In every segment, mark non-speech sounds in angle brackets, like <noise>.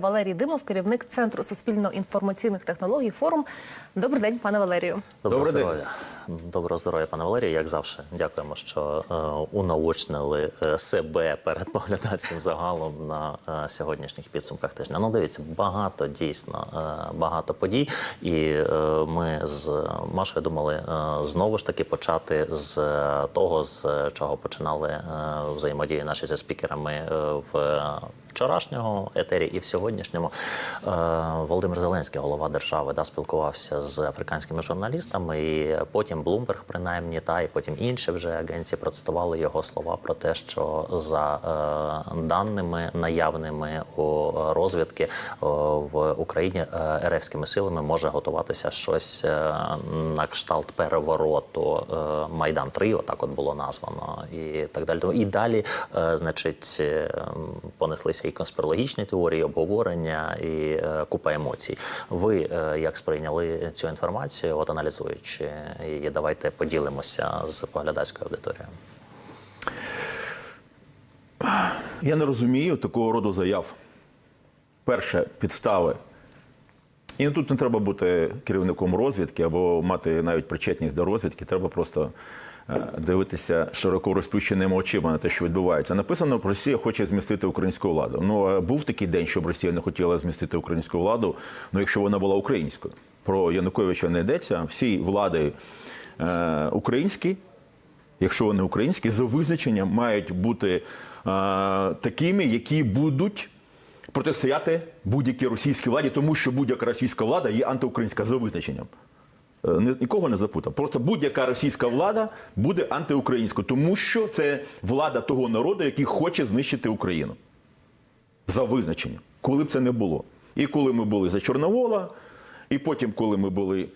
Валерій Димов, керівник центру суспільно-інформаційних технологій. Форум. Добрий день, пане Валерію. Доброго Добрий здоров'я. Доброго здоров'я, пане Валерію. Як завжди, дякуємо, що е, унаочнили е, себе перед <laughs> поглядацьким загалом на е, сьогоднішніх підсумках тижня. Ну, дивіться, багато дійсно е, багато подій, і е, ми з Машою думали е, знову ж таки почати з того, з чого починали е, взаємодії наші зі спікерами в вчорашнього етері і в сьогоднішньому Е, Володимир Зеленський, голова держави, да, спілкувався з африканськими журналістами, і потім Блумберг, принаймні, та і потім інші вже агенції процитували його слова про те, що за е, даними наявними у розвідки е, в Україні РФськими силами може готуватися щось на кшталт перевороту Майдан 3 отак от було названо, і так далі. І далі, значить, понеслися і конспірологічні теорії, обговорення і е, купа емоцій. Ви е, як сприйняли цю інформацію, от аналізуючи її, давайте поділимося з поглядацькою аудиторією. Я не розумію такого роду заяв. Перше, підстави. І тут не треба бути керівником розвідки або мати навіть причетність до розвідки. Треба просто дивитися широко розплющеними очима на те, що відбувається. Написано, що Росія хоче змістити українську владу. Ну був такий день, щоб Росія не хотіла змістити українську владу. Ну якщо вона була українською, про Януковича не йдеться. Всі влади е, українські, якщо вони українські, за визначенням мають бути е, такими, які будуть протистояти будь-якій російській владі, тому що будь-яка російська влада є антиукраїнська за визначенням. Е, ні- Нікого не запутав. Просто будь-яка російська влада буде антиукраїнською, тому що це влада того народу, який хоче знищити Україну. За визначенням, коли б це не було. І коли ми були за Чорновола, і потім, коли ми були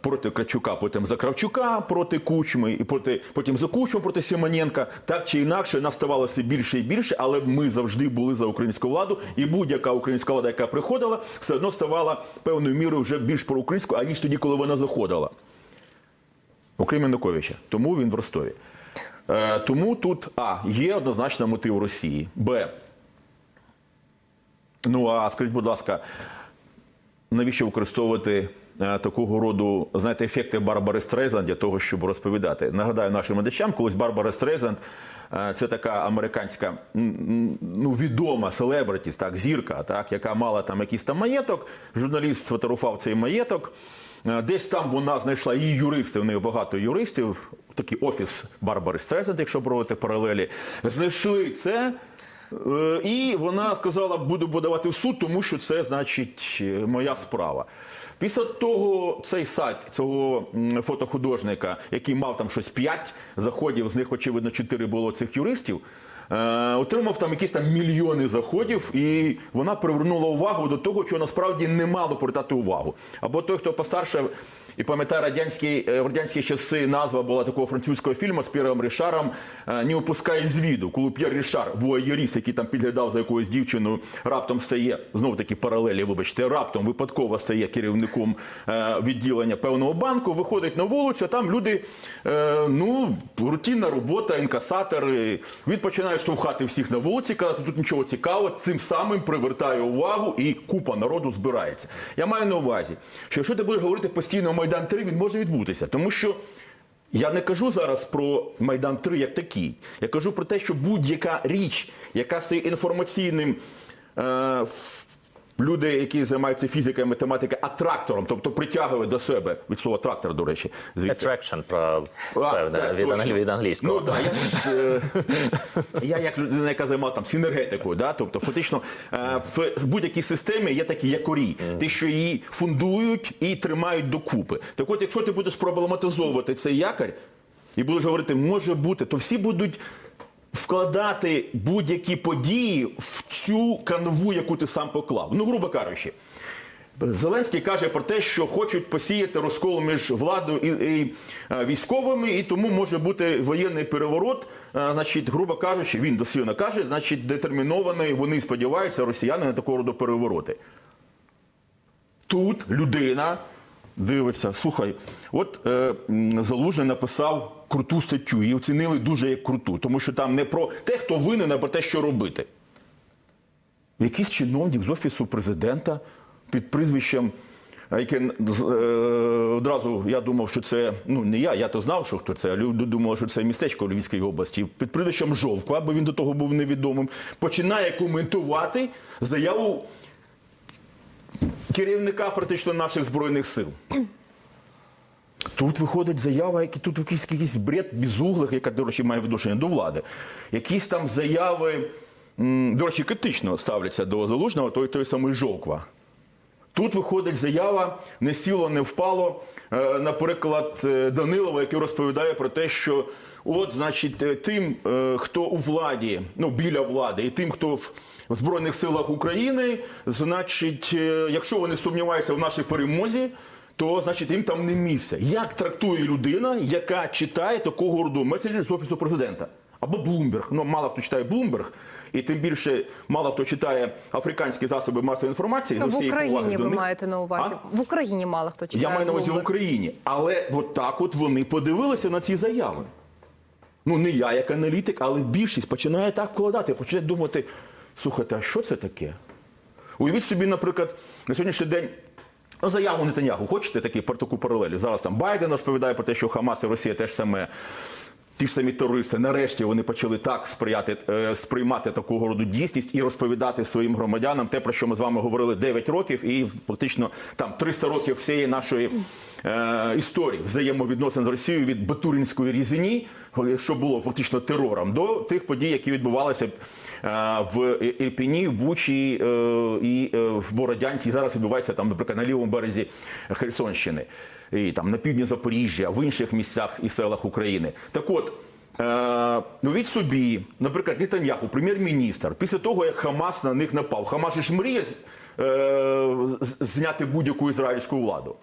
проти Кравчука, потім за Кравчука проти Кучми, і проти, потім за Кучму проти Симоненка, так чи інакше нас ставалося більше і більше, але ми завжди були за українську владу, і будь-яка українська влада, яка приходила, все одно ставала певною мірою вже більш проукраїнською, аніж тоді, коли вона заходила. Окрім Януковича. Тому він в Ростові. Е, тому тут А. Є однозначно мотив Росії. Б. Ну а скажіть, будь ласка, навіщо використовувати е, такого роду, знаєте, ефекти Барбари Стрейзанд для того, щоб розповідати? Нагадаю нашим глядачам, колись Барбара Стрейзанд е, це така американська ну, відома селебритіс, так, зірка, так, яка мала там якийсь там маєток. Журналіст сфотографував цей маєток. Е, Десь там вона знайшла її юристи, в неї багато юристів, такий офіс Барбари Стрейзанд, якщо проводити паралелі. Знайшли це. Е, І вона сказала, буду подавати в суд, тому що це значить е, моя справа. Після того цей сайт цього фотохудожника, який мав там щось 5 заходів, з них очевидно 4 було цих юристів. е, Отримав там якісь там мільйони заходів, і вона привернула увагу до того, що насправді не мало привертати увагу. Або той, хто постарше і пам'ятає радянські е, в радянські часи назва була такого французького фільму з П'єром Рішаром е, «Не упускай з віду, коли П'єр Рішар, воєріст, який там підглядав за якоюсь дівчиною, раптом стає знову таки паралелі. Вибачте, раптом випадково стає керівником е, відділення певного банку, виходить на вулицю. а Там люди, е, ну рутинна робота, інкасатори. Він починає штовхати всіх на вулиці, казати, тут нічого цікавого, цим самим привертає увагу і купа народу збирається. Я маю на увазі, що якщо ти будеш говорити постійно Майдан 3, він може відбутися, тому що. Я не кажу зараз про Майдан 3 як такий. Я кажу про те, що будь-яка річ, яка стає інформаційним. Е, Люди, які займаються фізикою, математикою, атрактором, тобто притягують до себе від слова трактор, до речі, звідси. Attraction, про певне так, від, точно. англ- від англійського. Ну, да, я, ж, е, я як людина, яка займала там синергетикою, да? тобто фактично е, в будь-якій системі є такі якорі, ті, що її фундують і тримають докупи. Так от, якщо ти будеш проблематизовувати цей якорь і будеш говорити, може бути, то всі будуть. Вкладати будь-які події в цю канву, яку ти сам поклав. Ну, грубо кажучи, Зеленський каже про те, що хочуть посіяти розкол між владою і, і військовими, і тому може бути воєнний переворот. Значить, грубо кажучи, він дослівно каже, значить, детермінований. Вони сподіваються, росіяни на такого роду перевороти. Тут людина дивиться, слухай, от е, Залужний написав круту статтю, її оцінили дуже як круту, тому що там не про те, хто винен, а про те, що робити. якийсь чиновник з офісу президента під прізвищем, яке е, одразу я думав, що це ну не я, я то знав, що хто це. а Люди думали, що це містечко у Львівській області. Під прізвищем Жовква, бо він до того був невідомим, починає коментувати заяву керівника практично наших збройних сил. Тут виходить заява, які тут якийсь, якийсь бред безуглих, яка, до речі, має відношення до влади. Якісь там заяви, до речі, критично ставляться до залужного, той, той самий Жовква. Тут виходить заява не сіло, не впало. е, Наприклад, е, Данилова, який розповідає про те, що от, значить, е, тим, хто у владі, ну біля влади, і тим, хто в Збройних силах України, значить, якщо вони сумніваються в нашій перемозі, то значить їм там не місце. Як трактує людина, яка читає такого роду меседжі з офісу президента? Або Блумберг. Ну, мало хто читає Блумберг, і тим більше мало хто читає африканські засоби масової інформації. То в Україні ви маєте на увазі. А? В Україні мало хто читає. Я маю на увазі в Україні. Але от так от вони подивилися на ці заяви. Ну, не я як аналітик, але більшість починає так вкладати, починає думати: слухайте, а що це таке? Уявіть собі, наприклад, на сьогоднішній день. Ну, заяву Нетаньяху, хочете такі таку паралелі? Зараз там Байден розповідає про те, що Хамас і Росія теж саме. Ті ж самі терористи, нарешті вони почали так сприяти, е, сприймати такого роду дійсність і розповідати своїм громадянам те, про що ми з вами говорили 9 років, і фактично там 300 років всієї нашої е, історії взаємовідносин з Росією від Батуринської різні, що було фактично терором, до тих подій, які відбувалися е, в Ірпіні, в Бучі е, і е, в Бородянці. І зараз відбувається там, наприклад, на лівому березі Херсонщини, і там на півдні Запоріжжя, в інших місцях і селах України. Так от. Ну від собі, наприклад, Нетаньяху, прем'єр-міністр, після того, як Хамас на них напав. Хамас ж мріє зняти будь-яку ізраїльську владу.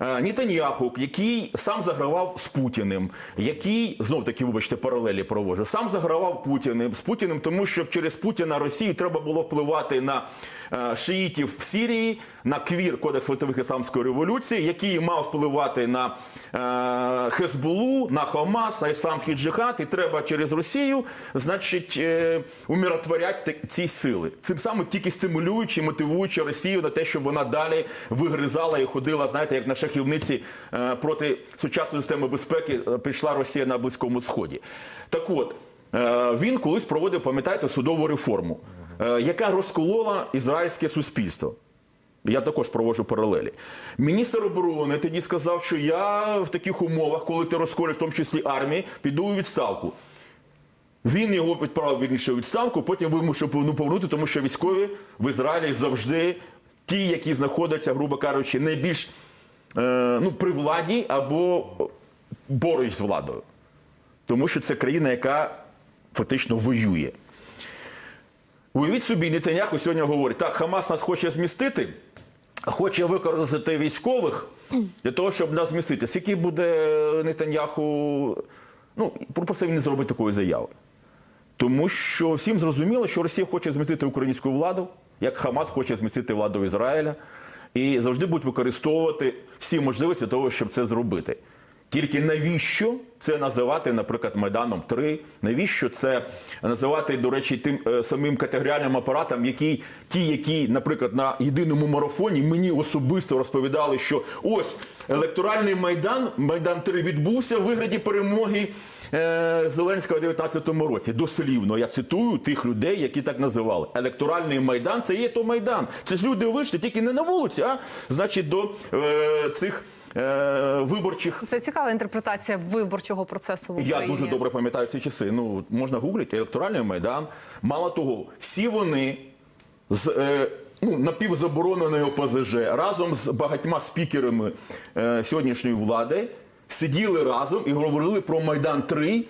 Е, Нетаньяху, який сам загравав з Путіним, який знов таки, вибачте, паралелі провожу, сам загравав Путіним з Путіним, тому що через Путіна Росію треба було впливати на е, шиїтів в Сирії, на квір Кодекс світових ісламської революції, який мав впливати на е, Хезбулу, на Хамас, на ісламський джихад, і треба через Росію, значить, е, умиротворяти ці сили. Цим самим тільки стимулюючи, мотивуючи Росію на те, щоб вона далі вигризала і ходила, знаєте, як на шахівниці е, проти сучасної системи безпеки е, прийшла Росія на Близькому Сході. Так от. е, Він колись проводив, пам'ятаєте, судову реформу, е, яка розколола ізраїльське суспільство. Я також проводжу паралелі. Міністр оборони тоді сказав, що я в таких умовах, коли ти розколиш, в тому числі армії, піду у відставку. Він його відправив вірніше відставку, потім вимушив ну, повернути, тому що військові в Ізраїлі завжди ті, які знаходяться, грубо кажучи, найбільш е, ну, при владі або поруч з владою. Тому що це країна, яка фактично воює. Уявіть собі, Нетаньяху сьогодні говорить, так, Хамас нас хоче змістити, хоче використати військових для того, щоб нас змістити. Скільки буде Нетаньяху, ну, просто він не зробить такої заяви. Тому що всім зрозуміло, що Росія хоче змістити українську владу, як Хамас хоче змістити владу Ізраїля, і завжди будуть використовувати всі можливості для того, щоб це зробити. Тільки навіщо це називати, наприклад, Майданом 3? Навіщо це називати, до речі, тим е, самим категоріальним апаратом, який ті, які, наприклад, на єдиному марафоні мені особисто розповідали, що ось електоральний майдан, майдан 3 відбувся в вигляді перемоги е, Зеленського у 2019 році. Дослівно я цитую тих людей, які так називали. Електоральний майдан це є то майдан. Це ж люди вийшли тільки не на вулиці, а значить до е, цих е, виборчих. Це цікава інтерпретація виборчого процесу в Україні. Я дуже добре пам'ятаю ці часи. Ну можна гуглити електоральний майдан. Мало того, всі вони з е, ну, напівзабороненої ОПЗЖ разом з багатьма спікерами е, сьогоднішньої влади сиділи разом і говорили про Майдан 3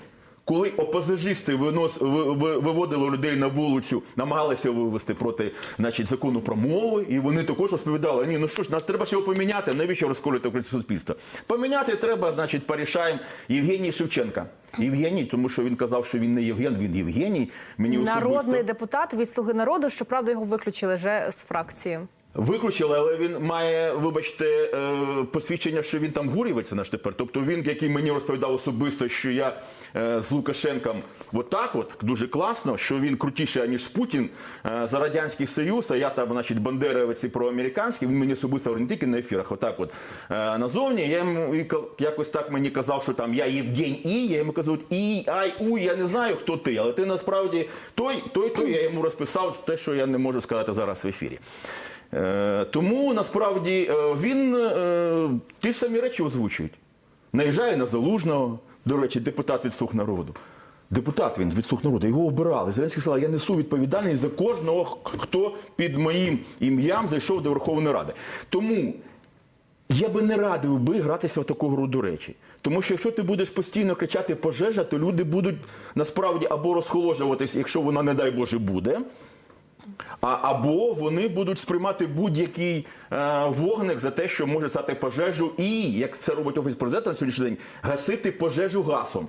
коли опозажисти винос, ви- ви- виводили людей на вулицю, намагалися вивести проти значить, закону про мови, і вони також розповідали: ні, ну що ж, нас треба ж поміняти, навіщо розколювати українське суспільство? Поміняти треба, значить, порішаємо Євгеній Шевченка. Євгеній, тому що він казав, що він не Євген, він Євгеній. Мені Народний депутат від слуги народу. Щоправда, його виключили вже з фракції. Викручили, але він має, вибачте, е, посвідчення, що він там гурівець наш тепер. Тобто він, який мені розповідав особисто, що я е, з Лукашенком отак, от дуже класно, що він крутіший, ніж Путін е, за радянський союз. А я там, значить, бандеровець і проамериканський. Він мені особисто не тільки на ефірах, отак, от назовні. Я йому якось так мені казав, що там я Євгень І. Я йому казав, і ай у, я не знаю, хто ти, але ти насправді той, той, той. Я йому розписав те, що я не можу сказати зараз в ефірі. Е, тому насправді е, він е, ті ж самі речі озвучують. Наїжджає на залужного, до речі, депутат від слуг народу. Депутат він від слуг народу, його обирали. Зеленський сказав, я несу відповідальність за кожного, хто під моїм ім'ям зайшов до Верховної Ради. Тому я би не радив би гратися в таку гру до речі. Тому що якщо ти будеш постійно кричати пожежа, то люди будуть насправді або розхоложуватись, якщо вона, не дай Боже, буде. Або вони будуть сприймати будь-який е, вогник за те, що може стати пожежу, і як це робить офіс президента на сьогоднішній день, гасити пожежу газом,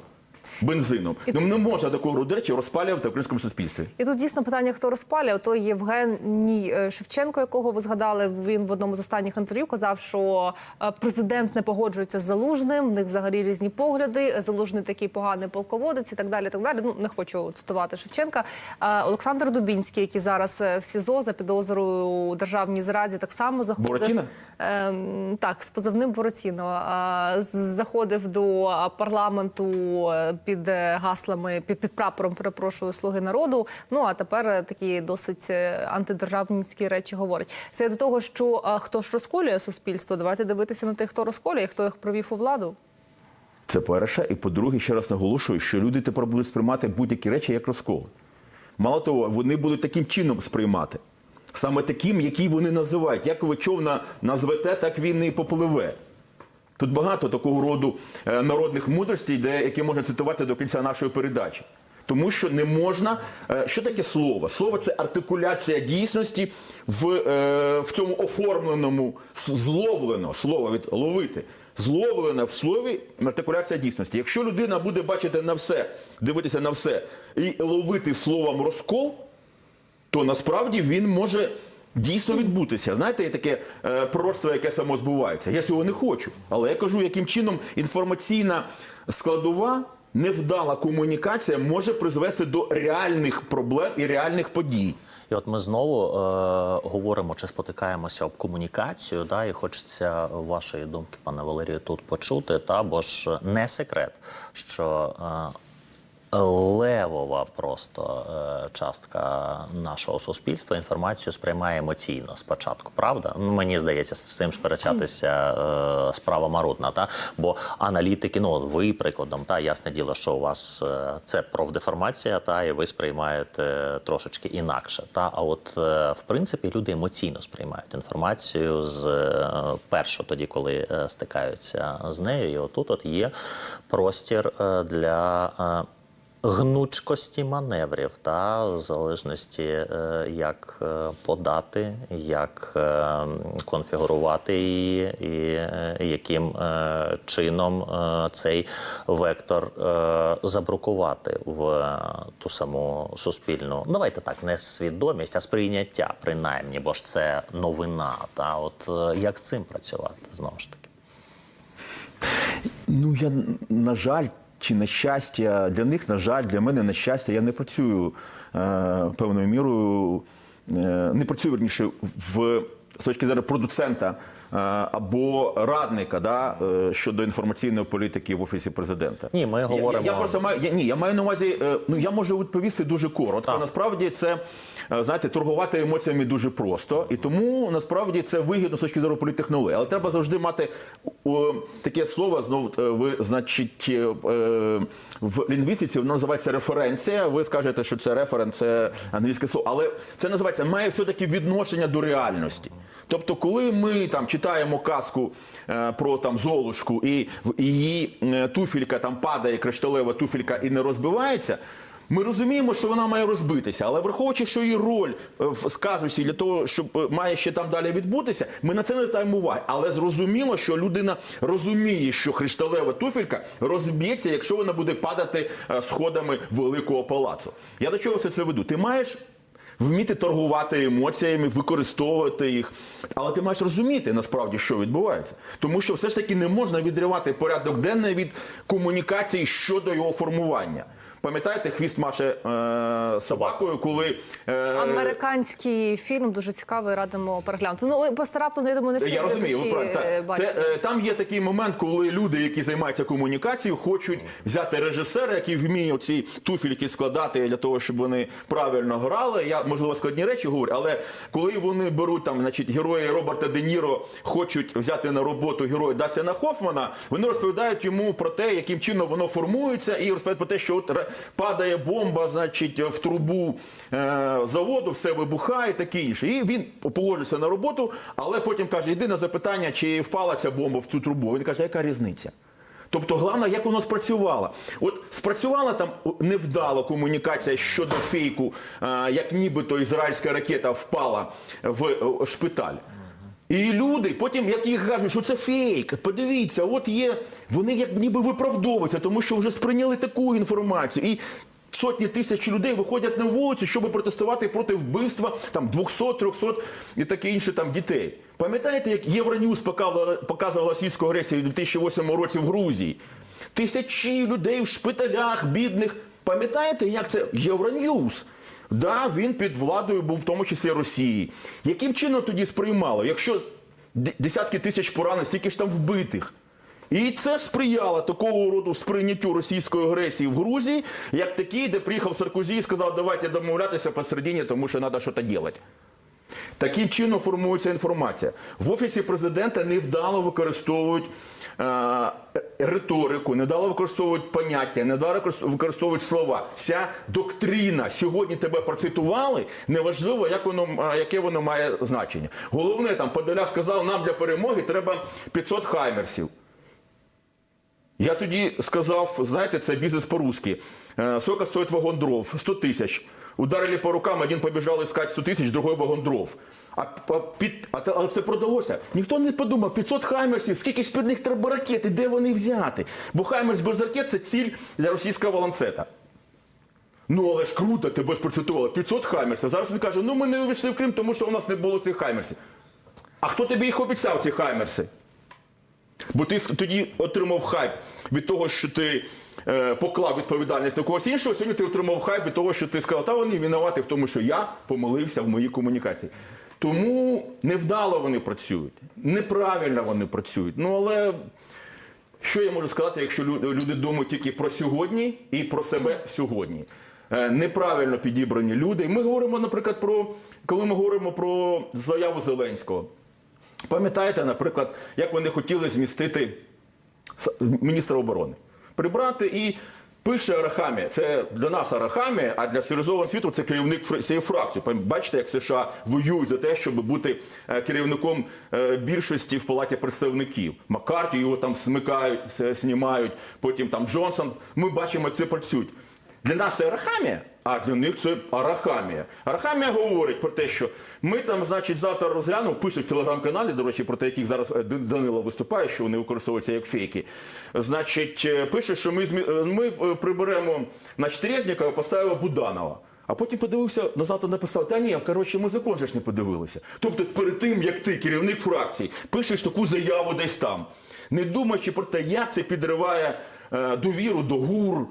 бензином. Ну не можна такого речі розпалювати в українському суспільстві. І тут дійсно питання, хто розпалює. То Євгеній е, Шевченко, якого ви згадали, він в одному з останніх інтерв'ю казав, що е, президент не погоджується з залужним. В них взагалі різні погляди. Залужний такий поганий полководець і так далі. Так далі. Ну не хочу цитувати Шевченка. Е, Олександр Дубінський, який зараз в СІЗО за підозрою у державній зраді, так само заходив? Ем, так, з позивним з- заходив до парламенту під е, гаслами під, під прапором, перепрошую, слуги народу. Ну а тепер е, такі досить е, антидержавницькі речі говорить. Це до того, що хто ж розколює суспільство. Давайте дивитися на тих, хто розколює, хто їх провів у владу. Це перше. І по-друге, ще раз наголошую, що люди тепер будуть сприймати будь-які речі як розкол. Мало того, вони будуть таким чином сприймати. Саме таким, який вони називають. Як ви човна назвете, так він і попливе. Тут багато такого роду е, народних мудростей, де, які можна цитувати до кінця нашої передачі. Тому що не можна. е, Що таке слово? Слово це артикуляція дійсності в, е, в цьому оформленому зловлено слово від ловити. Зловлено в слові артикуляція дійсності. Якщо людина буде бачити на все, дивитися на все і ловити словом розкол, то насправді він може дійсно відбутися. Знаєте, є таке е, пророцтво, яке само збувається. Я цього не хочу. Але я кажу, яким чином інформаційна складова. Невдала комунікація може призвести до реальних проблем і реальних подій. І от ми знову е, говоримо чи спотикаємося об комунікацію, да, і хочеться вашої думки, пане Валерію, тут почути. Та бо ж не секрет, що е, левова просто е, частка нашого суспільства інформацію сприймає емоційно спочатку. Правда? Ну мені здається, з цим сперечатися е, справа марудна. Та бо аналітики, ну ви прикладом, та ясне діло, що у вас е, це профдеформація, та і ви сприймаєте трошечки інакше. Та а от в принципі люди емоційно сприймають інформацію з першого, тоді, коли стикаються з нею. І отут от є простір для. Гнучкості маневрів, та в залежності, е, як е, подати, як е, конфігурувати її, і яким чином цей вектор забрукувати в ту саму суспільну. ну, Давайте так, не свідомість, а сприйняття, принаймні, бо ж це новина. Та от як з цим працювати знову ж таки. Ну я на жаль. Чи на щастя. Для них, на жаль, для мене на щастя, я не працюю е, певною мірою, е, не працюю верніше в з точки зору продуцента або радника да, е, щодо інформаційної політики в офісі президента. Ні, ми говоримо- Я, я просто маю я, ні, я маю на увазі. е, Ну я можу відповісти дуже коротко. Так. Насправді це е, знаєте, торгувати емоціями дуже просто, і тому насправді це вигідно з точки зору політтехнології. Але треба завжди мати о, таке слово. Знову е, ви, значить, е, е, в лінгвістиці воно називається референція. Ви скажете, що це референ, це англійське слово, але це називається має все таки відношення до реальності. Тобто, коли ми там читаємо казку е, про там золушку, і її е, туфелька там падає, кришталева туфелька і не розбивається. Ми розуміємо, що вона має розбитися, але враховуючи, що її роль е, в сказусі для того, щоб має ще там далі відбутися, ми на це не даємо уваги. Але зрозуміло, що людина розуміє, що кришталева туфелька розб'ється, якщо вона буде падати сходами великого палацу. Я до чого все це веду? Ти маєш вміти торгувати емоціями, використовувати їх. Але ти маєш розуміти насправді, що відбувається. Тому що все ж таки не можна відривати порядок денний від комунікації щодо його формування. Пам'ятаєте, хвіст маше е, собакою, коли е, Американський фільм дуже цікавий, радимо переглянути. Ну ой, просто раптом, я думаю, не всі Я розумію, ви глядачі, е, це, е, там є такий момент, коли люди, які займаються комунікацією, хочуть взяти режисера, який вміє ці туфельки складати для того, щоб вони правильно грали. Я можливо складні речі говорю, але коли вони беруть там, значить, герої Роберта Де Ніро хочуть взяти на роботу героя Дастіна Хофмана, вони розповідають йому про те, яким чином воно формується, і розповідають про те, що от падає бомба, значить, в трубу е, заводу, все вибухає, таке інше. І він погоджується на роботу, але потім каже: йди на запитання, чи впала ця бомба в цю трубу. Він каже, яка різниця? Тобто, головне, як воно спрацювало. От спрацювала там невдало комунікація щодо фейку, е, як нібито ізраїльська ракета впала в е, шпиталь. І люди, потім, як їх кажуть, що це фейк, подивіться, от є, вони як ніби виправдовуються, тому що вже сприйняли таку інформацію. І сотні тисяч людей виходять на вулицю, щоб протестувати проти вбивства там 200, 300 і таке інше там дітей. Пам'ятаєте, як Євроньюз показувала російську агресію у 2008 році в Грузії? Тисячі людей в шпиталях, бідних. Пам'ятаєте, як це Євроньюз? Да, він під владою був в тому числі Росії. Яким чином тоді сприймало? Якщо десятки тисяч поранених, стільки ж там вбитих. І це сприяло такого роду сприйняттю російської агресії в Грузії, як такий, де приїхав Саркозі і сказав, давайте домовлятися посередині, тому що треба щось робити. Таким чином формується інформація. В офісі президента невдало використовують е, риторику, невдало використовують поняття, невдало використ- використовують слова. Вся доктрина сьогодні тебе процитували. Неважливо, як воно е, яке воно має значення. Головне там Подоляк сказав, нам для перемоги треба 500 хаймерсів. Я тоді сказав, знаєте, це бізнес по-русски. Э, Сколько стоит вагон дров? 100 тисяч. Ударили по рукам, один побіжав искать 100 тисяч, другой вагон дров. А, а, під, а, але це продалося. Ніхто не подумав, 500 хаймерсів, скільки ж під них треба ракет, і де вони взяти? Бо хаймерс без ракет це ціль для російського ланцета. Ну, але ж круто, тебе ж процитували. 500 хаймерсів. Зараз він каже, ну ми не увійшли в Крим, тому що у нас не було цих хаймерсів. А хто тобі їх обіцяв, ці хаймерси? Бо ти тоді отримав хайп від того, що ти е, поклав відповідальність на когось іншого. Сьогодні ти отримав хайп від того, що ти сказав, та вони винуваті в тому, що я помилився в моїй комунікації. Тому невдало вони працюють, неправильно вони працюють. Ну але що я можу сказати, якщо люди думають тільки про сьогодні і про себе сьогодні? Е, Неправильно підібрані люди. Ми говоримо, наприклад, про коли ми говоримо про заяву Зеленського. Пам'ятаєте, наприклад, як вони хотіли змістити міністра оборони? Прибрати і пише Арахамія. Це для нас Арахамія, а для цивілізованого світу це керівник цієї фракції. Бачите, як США воюють за те, щоб бути е, керівником е, більшості в палаті представників. Маккарті його там смикають, знімають, потім там Джонсон. Ми бачимо, як це працюють. Для нас це Арахамія, а для них це Арахамія. Арахамія говорить про те, що ми там, значить, завтра розглянемо, пишуть в телеграм-каналі, до речі, про те, яких зараз е, Данило виступає, що вони використовуються як фейки. Значить, е, пише, що ми, е, ми приберемо значить, Резнікова, поставимо Буданова. А потім подивився, назад написав, та ні, коротше, ми закон ж не подивилися. Тобто перед тим, як ти, керівник фракції, пишеш таку заяву десь там, не думаючи про те, як це підриває довіру до ГУР,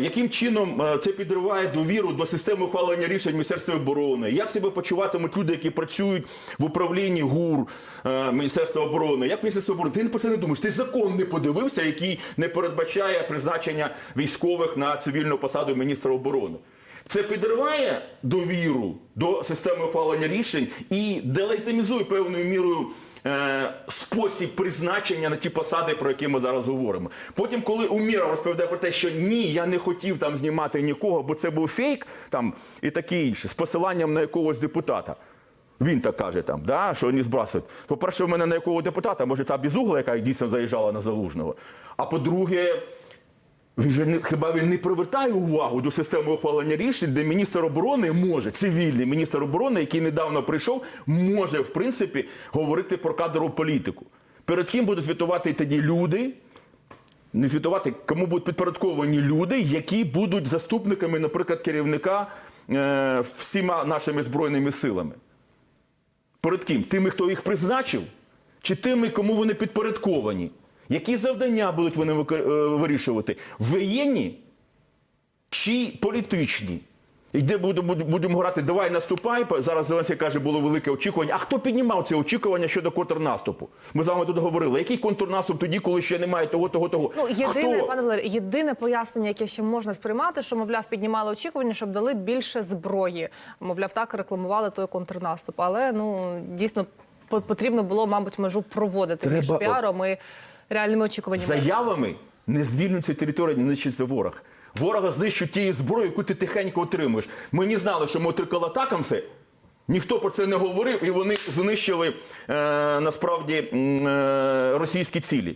Яким чином е, це підриває довіру до системи ухвалення рішень Міністерства оборони? Як себе почуватимуть люди, які працюють в управлінні ГУР е, Міністерства оборони? Як Міністерство оборони? Ти про це не думаєш? Ти закон не подивився, який не передбачає призначення військових на цивільну посаду міністра оборони. Це підриває довіру до системи ухвалення рішень і делегітимізує певною мірою е, спосіб призначення на ті посади, про які ми зараз говоримо. Потім, коли Уміров розповідає про те, що ні, я не хотів там знімати нікого, бо це був фейк, там і таке інше, з посиланням на якогось депутата. Він так каже там, да, що не збрасують. По-перше, в мене на якого депутата, може, ця безугла, яка дійсно заїжджала на залужного. А по-друге, він же не хіба він не привертає увагу до системи ухвалення рішень, де міністр оборони може, цивільний міністр оборони, який недавно прийшов, може в принципі говорити про кадрову політику. Перед ким будуть звітувати тоді люди, не звітувати, кому будуть підпорядковані люди, які будуть заступниками, наприклад, керівника е, всіма нашими збройними силами? Перед ким? Тими, хто їх призначив, чи тими, кому вони підпорядковані? Які завдання будуть вони е, вирішувати? Воєнні чи політичні? І де будемо, будемо грати, давай наступай. Зараз Зеленський каже, було велике очікування. А хто піднімав це очікування щодо контрнаступу? Ми з вами тут говорили. Який контрнаступ тоді, коли ще немає того, того, того? Ну, єдине, хто? пане Валерій, єдине пояснення, яке ще можна сприймати, що, мовляв, піднімали очікування, щоб дали більше зброї. Мовляв, так рекламували той контрнаступ. Але ну дійсно потрібно було, мабуть, межу проводити між Треба- піаром і реальними очікуваннями. Заявами не звільнються території, не знищиться ворог. Ворога знищують тією зброєю, яку ти тихенько отримуєш. Ми не знали, що ми отримали атакамси. Ніхто про це не говорив, і вони знищили е, насправді е, російські цілі.